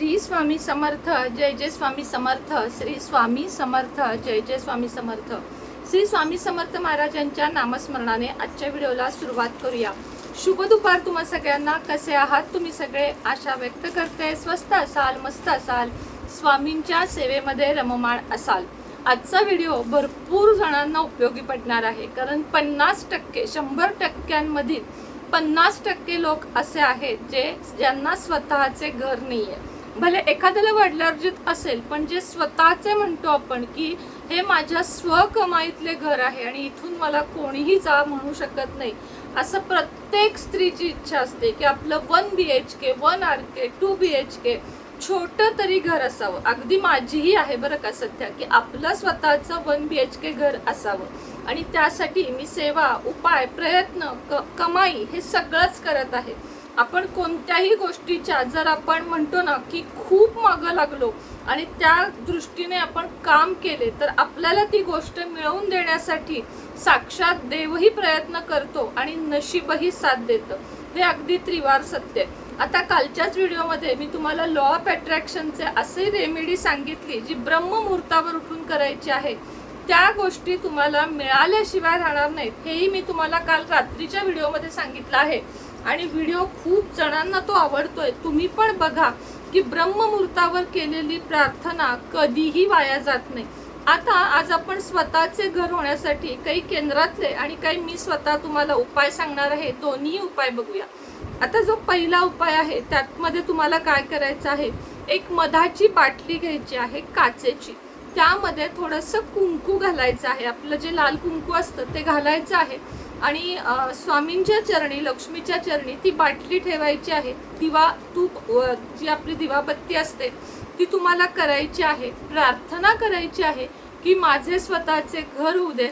श्री स्वामी समर्थ जय जय स्वामी समर्थ श्री स्वामी समर्थ जय जय स्वामी समर्थ. श्री स्वामी समर्थ महाराजांच्या नामस्मरणाने आजच्या व्हिडिओला सुरुवात करूया. शुभ दुपार तुम्हा सगळ्यांना. कसे आहात तुम्ही सगळे? आशा व्यक्त करते. स्वस्त असाल मस्त असाल स्वामींच्या सेवेमध्ये रममाण असाल. आजचा व्हिडिओ भरपूर जणांना उपयोगी पडणार आहे. कारण पन्नास टक्के शंभर टक्क्यांमधील पन्नास टक्के लोक असे आहेत जे ज्यांना स्वतःचे घर नाही आहे भले एखाद्याला वडिलार्जित असेल पण जे स्वतःचे म्हणतो आपण की हे माझ्या स्वकमाईतले घर आहे आणि इथून मला कोणीही जा म्हणू शकत नाही असं प्रत्येक स्त्रीची इच्छा असते की आपलं one B H K one R K two B H K छोटं तरी घर असावं. अगदी माझीही आहे बरं का सध्या की आपलं स्वतःचं वन बी एच के घर असावं. आणि त्यासाठी मी सेवा उपाय प्रयत्न क कमाई हे सगळंच करत आहे. आपण कोणत्याही गोष्टीच्या जर आपण म्हणतो ना की खूप मागं लागलो आणि त्या दृष्टीने आपण काम केले तर आपल्याला ती गोष्ट मिळवून देण्यासाठी साक्षात देवही प्रयत्न करतो आणि नशीबही साथ देतं. हे अगदी त्रिवार सत्य आहे. आता कालच्याच व्हिडिओमध्ये मी तुम्हाला लॉ ऑफ अट्रॅक्शनचे असे रेमेडी सांगितली जी ब्रह्ममुहूर्तावर उठून करायची आहे. त्या गोष्टी तुम्हाला मिळाल्याशिवाय राहणार नाहीत. हेही मी तुम्हाला काल रात्रीच्या व्हिडिओमध्ये सांगितलं आहे. आणि व्हिडिओ खूप जणांना तो आवडतोय. तुम्ही पण बघा की ब्रह्ममुहूर्तावर केलेली प्रार्थना कधीही वाया जात नाही. आता आज आपण स्वतःचे घर होण्यासाठी काही केंद्रातले आणि काही मी स्वतः तुम्हाला उपाय सांगणार आहे दोन्ही उपाय बघूया. आता जो पहिला उपाय आहे त्यातमध्ये तुम्हाला काय करायचं आहे? एक मधाची बाटली घ्यायची आहे काचेची. त्यामध्ये थोडंसं कुंकू घालायचं आहे. आपलं जे लाल कुंकू असतं ते घालायचं आहे. आणि स्वामींच्या चरणी लक्ष्मीच्या चरणी ती बाटली ठेवायची आहे. दिवा तूप जी आपली दिवाबत्ती असते ती तुम्हाला करायची आहे. प्रार्थना करायची आहे की माझे स्वतःचे घर होऊ दे.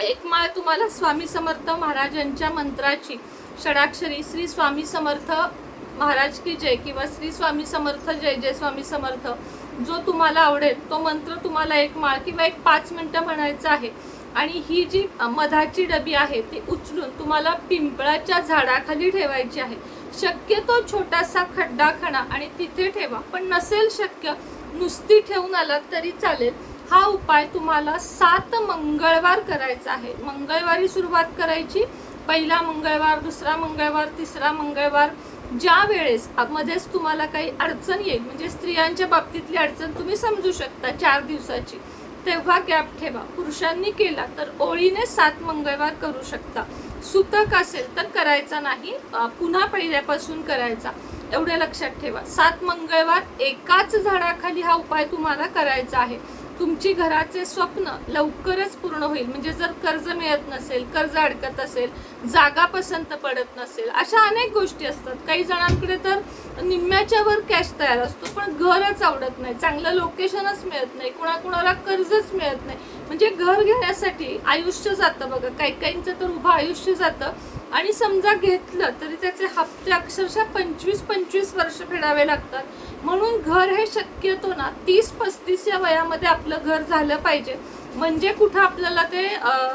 एक माळ तुम्हाला स्वामी समर्थ महाराजांच्या मंत्राची षडाक्षरी श्री स्वामी समर्थ महाराज की जय किंवा श्री स्वामी समर्थ जय जय स्वामी समर्थ जो तुम्हाला आवडेल तो मंत्र तुम्हाला एक माळ किंवा एक पाच मिनटं म्हणायचं आहे. आणि ही जी मधाची डबी आहे ती उचलून तुम्हाला पिंपळाच्या झाडाखाली ठेवायची आहे. शक्यतो छोटासा खड्डा खणा आणि तिथे ठेवा. पण नसेल शक्य नुसती ठेवून आलात तरी चालेल. हा उपाय तुम्हाला सात मंगळवार करायचा आहे. मंगळवारी सुरुवात करायची. पहिला मंगळवार दुसरा मंगळवार तिसरा मंगळवार. ज्या वेळेस मध्येच तुम्हाला काही अडचण येईल म्हणजे स्त्रियांच्या बाबतीतली अडचण तुम्ही समजू शकता चार दिवसाची. तेव्हा गॅप ठेवा. पुरुषांनी केला तर ओळीने सात मंगळवार करू शकता. सुतक असेल तर करायचा नाही पुन्हा पहिल्यापासून करायचा. एवढ्या लक्षात ठेवा. सात मंगळवार एकाच झाडाखाली हा उपाय तुम्हाला करायचा आहे. तुमची घराचे स्वप्न लवकरच पूर्ण होईल. म्हणजे जर कर्ज मिळत नसेल कर्ज अडकत असेल जागा पसंत पडत नसेल अशा अनेक गोष्टी असतात. काही जणांकडे तर निम्म्याच्या वर कॅश तयार असतो. पण घरच आवडत नाही. चांगलं लोकेशनच मिळत नाही. कुणाकुणाला कर्जच मिळत नाही. म्हणजे घर घेण्यासाठी आयुष्य जातं बघा. काही काहींचं तर उभं आयुष्य जातं. आणि समजा घेतलं तरी त्याचे हप्ते अक्षरशः पंचवीस पंचवीस वर्ष फेडावे लागतात. म्हणून घर हे शक्यतो ना तीस पस्तीस या वयामध्ये आपलं घर झालं पाहिजे. म्हणजे कुठं आपल्याला ते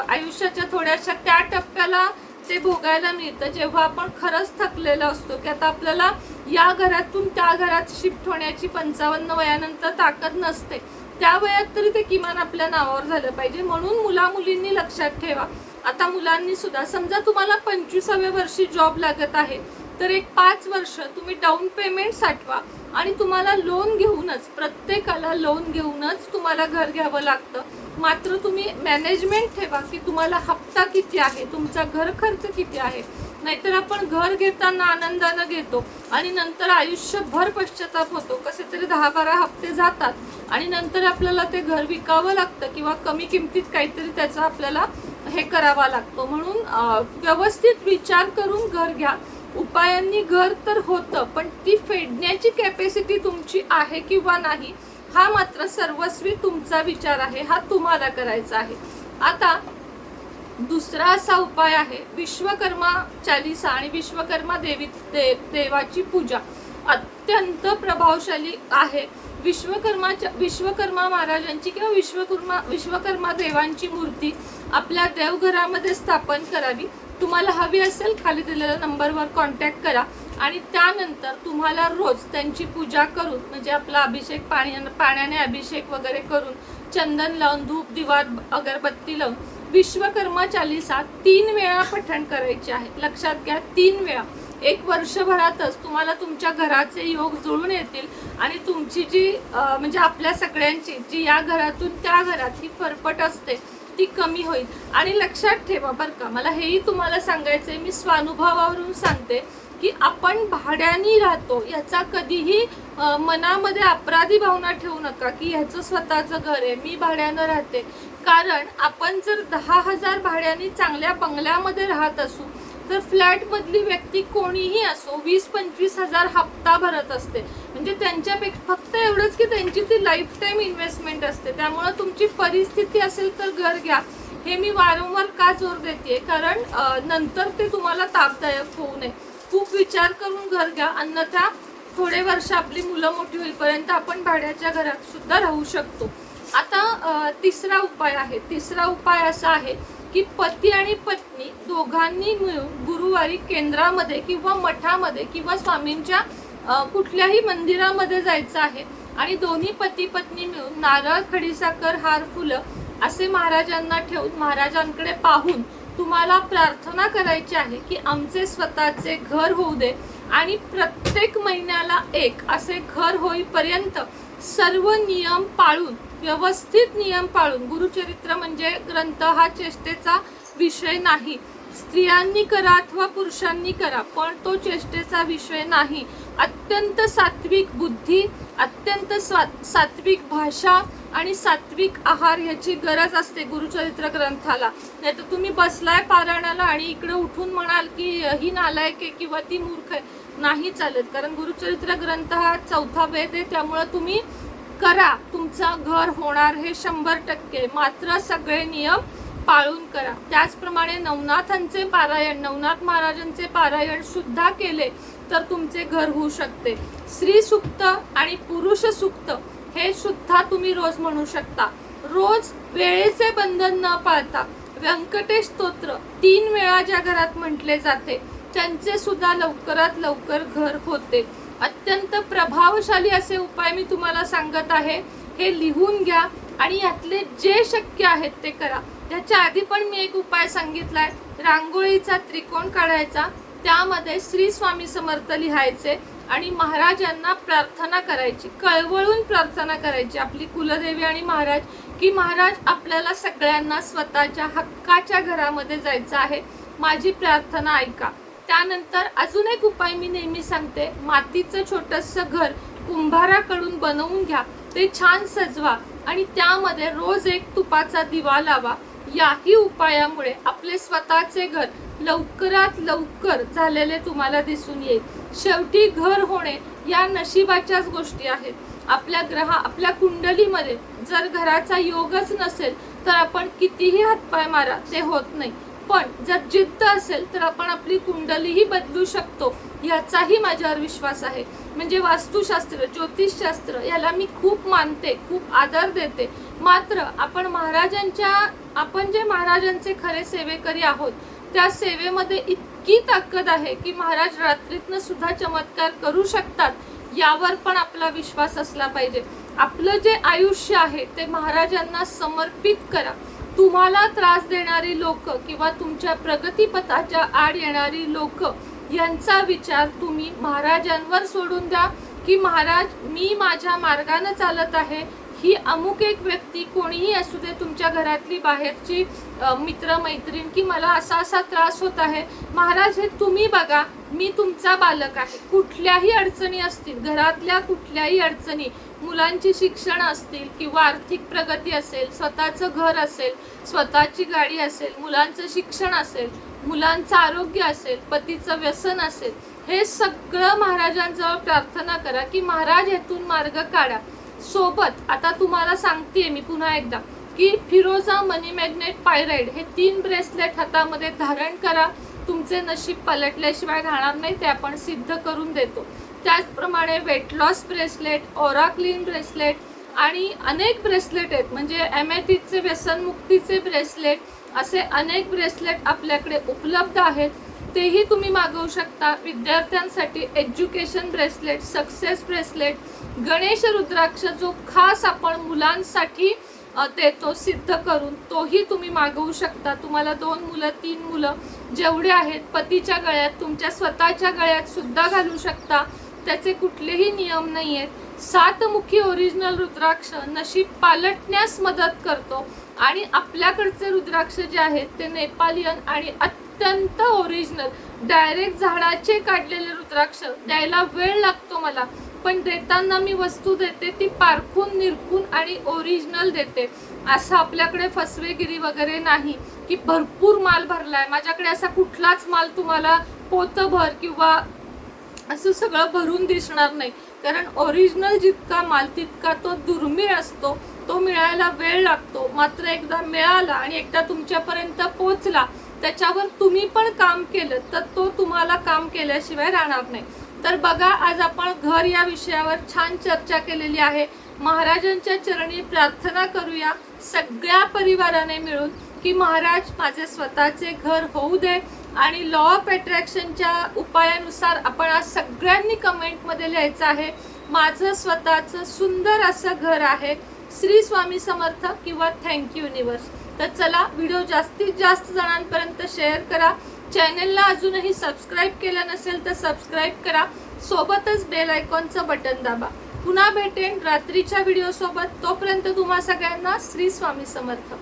आयुष्याच्या थोड्याशा त्या टप्प्याला ते भोगायला मिळतं. जेव्हा आपण खरंच थकलेलं असतो की आता आपल्याला या घरातून त्या घरात शिफ्ट होण्याची पंचावन्न वयानंतर ताकद नसते. त्या वयात तरी ते किमान आपल्या नावावर झालं पाहिजे. म्हणून मुला मुलींनी लक्षात ठेवा. आता मुलांनी सुद्धा समजा तुम्हाला पंचवीसाव्या वर्षी जॉब लागत आहे. तर एक पाच वर्ष तुम्ही डाऊन पेमेंट साठवा आणि तुम्हाला लोन घेऊनच प्रत्येकाला लोन घेऊनच तुम्हाला घर घ्यावं लागतं. मात्र तुम्ही मॅनेजमेंट ठेवा की तुम्हाला हप्ता किती आहे तुमचा घर खर्च किती आहे. नाहीतर आपण घर घेताना आनंदानं घेतो आणि नंतर आयुष्यभर पश्चाताप होतो. कसे तरी दहा बारा हप्ते जातात आणि नंतर आपल्याला ते घर विकावं लागतं किंवा कमी किमतीत काहीतरी त्याचा आपल्याला हे करावा लागतो. म्हणून व्यवस्थित विचार करून घर घ्या. उपायांनी घर तर होतं पण ती फेडण्याची कॅपॅसिटी तुमची आहे किंवा नाही हा मात्र सर्वस्वी तुमचा विचार आहे हा तुम्हाला करायचा आहे. आता दुसरा असा उपाय आहे विश्वकर्मा चालिसा आणि विश्वकर्मा देवी दे, देवाची पूजा. अत्यंत प्रभावशाली आहे. विश्वकर्माच्या विश्वकर्मा महाराजांची किंवा विश्वकर्मा विश्वकर्मा देवांची मूर्ती आपल्या देवघरामध्ये स्थापन करावी. तुम्हाला हवी असेल खाली दिलेल्या नंबरवर कॉन्टॅक्ट करा. आणि त्यानंतर तुम्हाला रोज त्यांची पूजा करून म्हणजे आपला अभिषेक पाणी पाण्याने अभिषेक वगैरे करून चंदन लावून धूप दिवा अगरबत्ती लावून विश्वकर्मा चालिसा तीन वेळा पठण करायचे आहे. लक्षात घ्या तीन वेळा. एक वर्षभरातच तुम्हाला तुमच्या घराचे योग जुळून येतील आणि तुमची जी म्हणजे आपल्या सगळ्यांची जी या घरातून त्या घरात ही फरफट असते ती कमी होईल. आणि लक्षात ठेवा बरं का मला हेही तुम्हाला सांगायचं आहे मी स्वानुभवावरून सांगते की आपण भाड्यानी राहतो याचा कधीही मनामध्ये अपराधी भावना ठेवू नका की ह्याचं स्वतःचं घर आहे मी भाड्यानं राहते. कारण आपण जर दहा हजार भाड्याने चांगल्या बंगल्यामध्ये राहत असू तर फ्लॅटमधली व्यक्ती कोणीही असो वीस पंचवीस हजार हप्ता भरत असते. म्हणजे त्यांच्यापेक्षा फक्त एवढंच की त्यांची ती लाईफ टाईम इन्व्हेस्टमेंट असते. त्यामुळं तुमची परिस्थिती असेल तर घर घ्या. हे मी वारंवार का जोर देते कारण नंतर ते तुम्हाला तापदायक होऊ नये. खूप विचार करून घर घ्या. अन्यथा थोडे वर्ष आपली मुलं मोठी होईपर्यंत आपण भाड्याच्या घरात सुद्धा राहू शकतो. आता तिसरा उपाय आहे. तिसरा उपाय असा आहे की पती आणि पत्नी दोघांनी मिळून गुरुवारी केंद्रामध्ये किंवा मठामध्ये किंवा स्वामींच्या कुठल्याही मंदिरामध्ये जायचं आहे. आणि दोन्ही पती पत्नी मिळून नारळ खडीसाकर हार फुलं असे महाराजांना ठेवून महाराजांकडे पाहून तुम्हाला प्रार्थना करायची आहे की आमचे स्वतःचे घर होऊ दे आणि प्रत्येक महिन्याला एक असे घर होईपर्यंत सर्व नियम पाळून व्यवस्थित नियम पाळून गुरुचरित्र म्हणजे ग्रंथ हा चेष्टेचा विषय नाही. स्त्रियांनी करा अथवा पुरुषांनी करा पण तो चेष्टेचा विषय नाही. अत्यंत सात्विक बुद्धी अत्यंत स्वा- सात्विक भाषा आणि सात्विक आहार ह्याची गरज असते गुरुचरित्र ग्रंथाला. नाही तर तुम्ही बसलाय पारायणाला आणि इकडे उठून म्हणाल की ही नालायक आहे किंवा ती मूर्ख आहे. नाही चालत कारण गुरुचरित्र ग्रंथ हा चौथा वेद आहे त्यामुळं तुम्ही करा. तुमचं घर होणार हे शंभर टक्के. मात्र सगळे नियम पाळून करा. त्याचप्रमाणे नवनाथांचे पारायण नवनाथ महाराजांचे पारायण सुद्धा केले तर तुमचे घर होऊ शकते. स्त्री सुक्त आणि पुरुष सुक्त हे सुद्धा तुम्ही रोज म्हणू शकता. रोज वेळेचे बंधन न पाळता व्यंकटेश स्तोत्र तीन वेळा ज्या घरात म्हटले जाते त्यांचे सुद्धा लवकरात लवकर घर होते. अत्यंत प्रभावशाली असे उपाय मी तुम्हाला सांगत आहे. हे लिहून घ्या आणि यातले जे शक्य आहेत ते करा. त्याच्या आधी पण मी एक उपाय सांगितलाय. रांगोळीचा त्रिकोण काढायचा. त्यामध्ये श्री स्वामी समर्थ लिहायचे आणि महाराजांना प्रार्थना करायची. कळवळून प्रार्थना करायची आपली कुलदेवी आणि महाराज की महाराज आपल्याला सगळ्यांना स्वतःच्या हक्काच्या घरामध्ये जायचं आहे. माझी प्रार्थना ऐका. त्यानंतर अजून एक उपाय मी नेहमी सांगते. मातीचं छोटंसं घर कुंभाराकडून बनवून घ्या. ते छान सजवा आणि त्यामध्ये रोज एक तुपाचा दिवा लावा. याही उपायामुळे आपले स्वतःचे घर लवकरात लवकर झालेले तुम्हाला दिसून येईल. शेवटी घर होणे या नशिबाच्याच गोष्टी आहेत. आपल्या ग्रहा आपल्या कुंडलीमध्ये जर घराचा योगच नसेल तर आपण कितीही हातपाय मारा ते होत नाही. पण जर जिद्द असेल तर आपण आपली कुंडलीही बदलू शकतो याचाही माझ्यावर विश्वास आहे. म्हणजे वास्तुशास्त्र ज्योतिषशास्त्र याला मी खूप मानते खूप आदर देते. मात्र आपण महाराजांच्या आपण जे महाराजांचे खरे सेवेकरी आहोत त्या सेवेमध्ये इतकी ताकद आहे की महाराज रात्रीतनं सुद्धा चमत्कार करू शकतात यावर पण आपला विश्वास असला पाहिजे. आपलं जे आयुष्य आहे ते महाराजांना समर्पित करा. तुम्हाला त्रास देणारी लोक किंवा तुमच्या प्रगतीपथाच्या आड येणारी लोक यांचा विचार तुम्ही महाराजांवर सोडून द्या की महाराज मी माझ्या मार्गानं चालत आहे ही अमुक एक व्यक्ती कोणीही असू दे तुमच्या घरातली बाहेरची मित्रमैत्रीण मित्र मैत्रीण की मला असा असा त्रास होत आहे. महाराज हे तुम्ही बघा मी तुमचा बालक आहे. कुठल्याही अडचणी असतील घरातल्या कुठल्याही अडचणी मुलांची शिक्षण असतील किंवा आर्थिक प्रगती असेल स्वतःचं घर असेल स्वतःची गाडी असेल मुलांचं शिक्षण असेल मुलांचं आरोग्य असेल पतीचं व्यसन असेल हे सगळं महाराजांजवळ प्रार्थना करा की महाराज हेतून मार्ग काढा. सोबत आता तुम्हाला सांगते मी पुन्हा एकदा की फिरोजा मनी मॅग्नेट पायराइड हे तीन ब्रेसलेट हातामध्ये धारण करा. तुमचे नशीब पलटल्याशिवाय राहणार नाही ते आपण सिद्ध करून देतो. त्याचप्रमाणे weight loss bracelet aura clean bracelet आणि अनेक ब्रेसलेट आहेत. म्हणजे एमएटीचे व्यसनमुक्तीचे ब्रेसलेट असे अनेक ब्रेसलेट आपल्याकडे उपलब्ध आहेत. तेही तुम्ही मागवू शकता. विद्यार्थ्यांसाठी education bracelet success bracelet Ganesh rudraksha जो खास आपण मुलांसाठी देतो सिद्ध करून तोही तुम्ही मागवू शकता. तुम्हाला दोन मुलं तीन मुलं जेवढे आहेत पतीच्या गळ्यात तुमच्या स्वतःच्या गळ्यात सुद्धा घालू शकता. त्याचे कुठलेही नियम नाही आहेत सातमुखी ओरिजिनल रुद्राक्ष नशीब पालटण्यास मदत करतो. आणि आपल्याकडचे रुद्राक्ष जे आहेत ते नेपालियन आणि अत्यंत ओरिजिनल डायरेक्ट झाडाचे काढलेले रुद्राक्ष द्यायला वेळ लागतो मला. पण देताना मी वस्तू देते ती पारखून निरखून आणि ओरिजिनल देते. असं आपल्याकडे फसवेगिरी वगैरे नाही की भरपूर माल भरलाय. माझ्याकडे असा कुठलाच माल तुम्हाला पोतभर किंवा असं सगळं भरून दिसणार नाही. कारण ओरिजिनल जितका माल तितका तो दुर्मिळ असतो. तो मिळायला वेळ लागतो. मात्र एकदा मिळाला आणि एकदा तुमच्यापर्यंत पोचला त्याच्यावर तुम्ही पण काम केलं तर तो तुम्हाला काम केल्याशिवाय राहणार नाही. तर बघा आज आपण घर या विषयावर छान चर्चा केलेली आहे. महाराजांच्या चरणी प्रार्थना करूया सगळ्या परिवाराने मिळून की महाराज माझे स्वतःचे घर होऊ दे आणि लॉ ऑफ अट्रॅक्शनच्या उपायानुसार आपण आज सगळ्यांनी कमेंटमध्ये लिहायचं आहे. माझं स्वतःचं सुंदर असं घर आहे. श्री स्वामी समर्थ किंवा थँक्यू युनिवर्स तर चला व्हिडिओ जास्तीत जास्त जणांपर्यंत शेअर करा. चॅनलला अजूनही सबस्क्राईब केलं नसेल तर सबस्क्राईब करा. सोबतच बेल आयकॉनचं बटन दाबा. पुन्हा भेटेन रात्रीच्या व्हिडिओसोबत तोपर्यंत तुम्हा सगळ्यांना श्री स्वामी समर्थ.